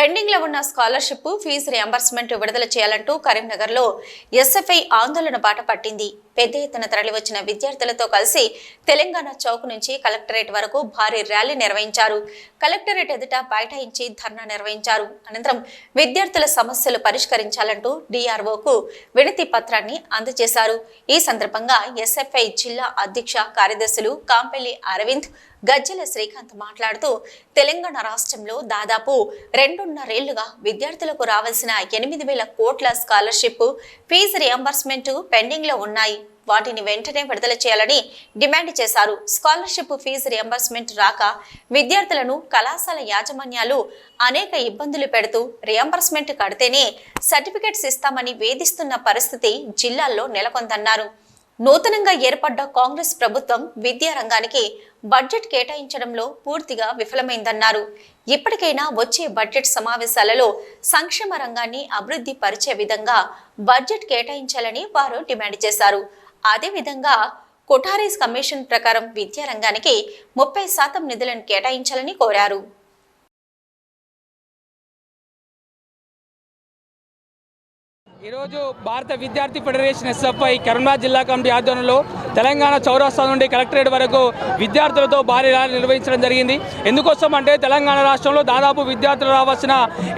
పెండింగ్లో ఉన్న scholarship fee reimbursement విడుదల చేయాలంటూ కరీంనగర్లో ఎస్ఎఫ్ఐ ఆందోళన బాట పట్టింది. పెద్ద ఎత్తున తరలివచ్చిన విద్యార్థులతో కలిసి తెలంగాణ చౌక్ నుంచి కలెక్టరేట్ వరకు భారీ ర్యాలీ నిర్వహించారు. కలెక్టరేట్ ఎదుట బైఠాయించి ధర్నా నిర్వహించారు. అనంతరం విద్యార్థుల సమస్యలు పరిష్కరించాలంటూ డిఆర్ఓకు వినతి పత్రాన్ని అందజేశారు. ఈ సందర్భంగా ఎస్ఎఫ్ఐ జిల్లా అధ్యక్ష కార్యదర్శులు కాంపెల్లి అరవింద్ గజ్జల శ్రీకాంత్ మాట్లాడుతూ తెలంగాణ రాష్ట్రంలో దాదాపు రెండున్నరేళ్ళుగా విద్యార్థులకు రావాల్సిన ఎనిమిది వేల కోట్ల స్కాలర్షిప్ ఫీజు రియంబర్స్మెంట్ పెండింగ్లో ఉన్నాయి. వాటిని వెంటనే విడుదల చేయాలని డిమాండ్ చేశారు. స్కాలర్షిప్ ఫీజు రియంబర్స్మెంట్ రాక విద్యార్థులను కళాశాల యాజమాన్యాలు అనేక ఇబ్బందులు పెడుతూ రియంబర్స్మెంట్ కడితేనే సర్టిఫికెట్స్ ఇస్తామని వేధిస్తున్న పరిస్థితి జిల్లాల్లో నెలకొందన్నారు. నూతనంగా ఏర్పడ్డ కాంగ్రెస్ ప్రభుత్వం విద్యా రంగానికి బడ్జెట్ కేటాయించడంలో పూర్తిగా విఫలమైందన్నారు. ఇప్పటికైనా వచ్చే బడ్జెట్ సమావేశాలలో సంక్షేమ రంగాన్ని అభివృద్ధి పరిచే విధంగా బడ్జెట్ కేటాయించాలని వారు డిమాండ్ చేశారు. అదేవిధంగా కొఠారీస్ కమిషన్ ప్రకారం విద్యారంగానికి ముప్పై శాతం నిధులను కేటాయించాలని కోరారు. ఈరోజు భారత విద్యార్థి ఫెడరేషన్ ఎస్ఎఫ్ఐ కరీంనగర్ జిల్లా కమిటీ ఆధ్వర్యంలో తెలంగాణ చౌరస్తా నుండి కలెక్టరేట్ వరకు విద్యార్థులతో భారీ ర్యాలీ నిర్వహించడం జరిగింది. ఎందుకోసం అంటే తెలంగాణ రాష్ట్రంలో దాదాపు విద్యార్థులు రావాల్సిన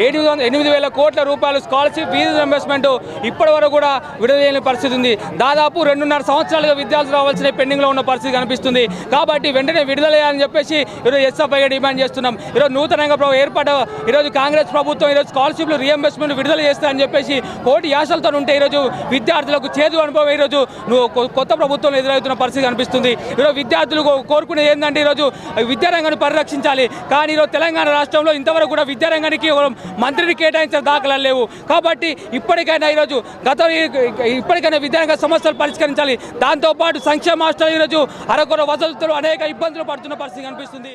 ఎనిమిది వందల ఎనిమిది వేల కోట్ల రూపాయలు స్కాలర్షిప్ ఫీజు రింబర్స్మెంట్ ఇప్పటి వరకు కూడా విడుదలైన పరిస్థితి ఉంది. దాదాపు రెండున్నర సంవత్సరాలుగా విద్యార్థులు రావాల్సిన పెండింగ్లో ఉన్న పరిస్థితి కనిపిస్తుంది. కాబట్టి వెంటనే విడుదలయ్యాలని చెప్పేసి ఈరోజు ఎస్ఎఫ్ఐగా డిమాండ్ చేస్తున్నాం. ఈరోజు నూతనంగా ప్రభు ఏర్పాటు ఈరోజు కాంగ్రెస్ ప్రభుత్వం ఈరోజు స్కాలర్షిప్లు రియంబర్స్మెంట్ విడుదల చేస్తారని చెప్పేసి కోటి యాసలతో ఉంటే ఈరోజు విద్యార్థులకు చేదు అనుభవం. ఈరోజు నువ్వు కొత్త ప్రభుత్వం ఎదురవుతున్న పరిస్థితి కనిపిస్తుంది. ఈరోజు విద్యార్థులు కోరుకునేది ఏంటంటే ఈరోజు విద్యారంగాన్ని పరిరక్షించాలి. కానీ ఈరోజు తెలంగాణ రాష్ట్రంలో ఇంతవరకు కూడా విద్యారంగానికి మంత్రిని కేటాయించిన దాఖలాలు లేవు. కాబట్టి ఇప్పటికైనా ఈరోజు గత ఇప్పటికైనా విద్యారంగ సమస్యలు పరిష్కరించాలి. దాంతోపాటు సంక్షేమ హాస్టల్ ఈరోజు అరకొర వసతులు అనేక ఇబ్బందులు పడుతున్న పరిస్థితి కనిపిస్తుంది.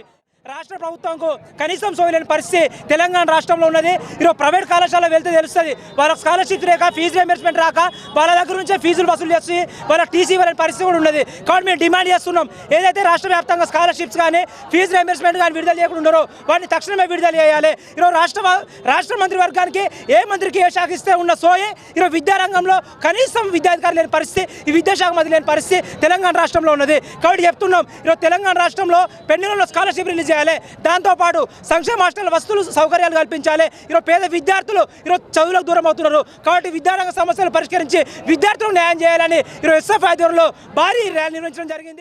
రాష్ట్ర ప్రభుత్వంకు కనీసం సోయలేని పరిస్థితి తెలంగాణ రాష్ట్రంలో ఉన్నది. ఈరోజు ప్రైవేట్ కళాశాల వెళ్తే తెలుస్తుంది. వాళ్ళ స్కాలర్షిప్ లేక ఫీజు రియంబర్స్మెంట్ రాక వాళ్ళ దగ్గర నుంచే ఫీజులు వసూలు చేసి వాళ్ళ టీసీ ఇవ్వలేని పరిస్థితి కూడా ఉన్నది. కాబట్టి మేము డిమాండ్ చేస్తున్నాం. ఏదైతే రాష్ట్ర వ్యాప్తంగా స్కాలర్షిప్స్ కానీ ఫీజు రియంబర్స్మెంట్ కానీ విడుదల చేయకుండా ఉన్నారో వాటిని తక్షణమే విడుదల చేయాలి. ఈరోజు రాష్ట్ర రాష్ట్ర మంత్రి వర్గానికి ఏ మంత్రికి ఏ శాఖ ఇస్తే ఉన్న సోయే ఈరోజు విద్యారంగంలో కనీసం విద్యాధికారులు లేని పరిస్థితి ఈ విద్యాశాఖ మంత్రి లేని పరిస్థితి తెలంగాణ రాష్ట్రంలో ఉన్నది. కాబట్టి చెప్తున్నాం ఈరోజు తెలంగాణ రాష్ట్రంలో పెండింగ్లో స్కాలర్షిప్ రిలీజ్ చేయాలి దాంతోపాటు సంక్షేమ హాస్టల్ వస్తువులు సౌకర్యాలు కల్పించాలి. ఈరోజు పేద విద్యార్థులు ఈరోజు చదువులకు దూరం అవుతున్నారు. కాబట్టి విద్యారంగ సమస్యలు పరిష్కరించి విద్యార్థులకు న్యాయం చేయాలని ఈరోజు ఎస్ఎఫ్ ఆధ్వర్యంలో భారీ ర్యాలీ నిర్వహించడం జరిగింది.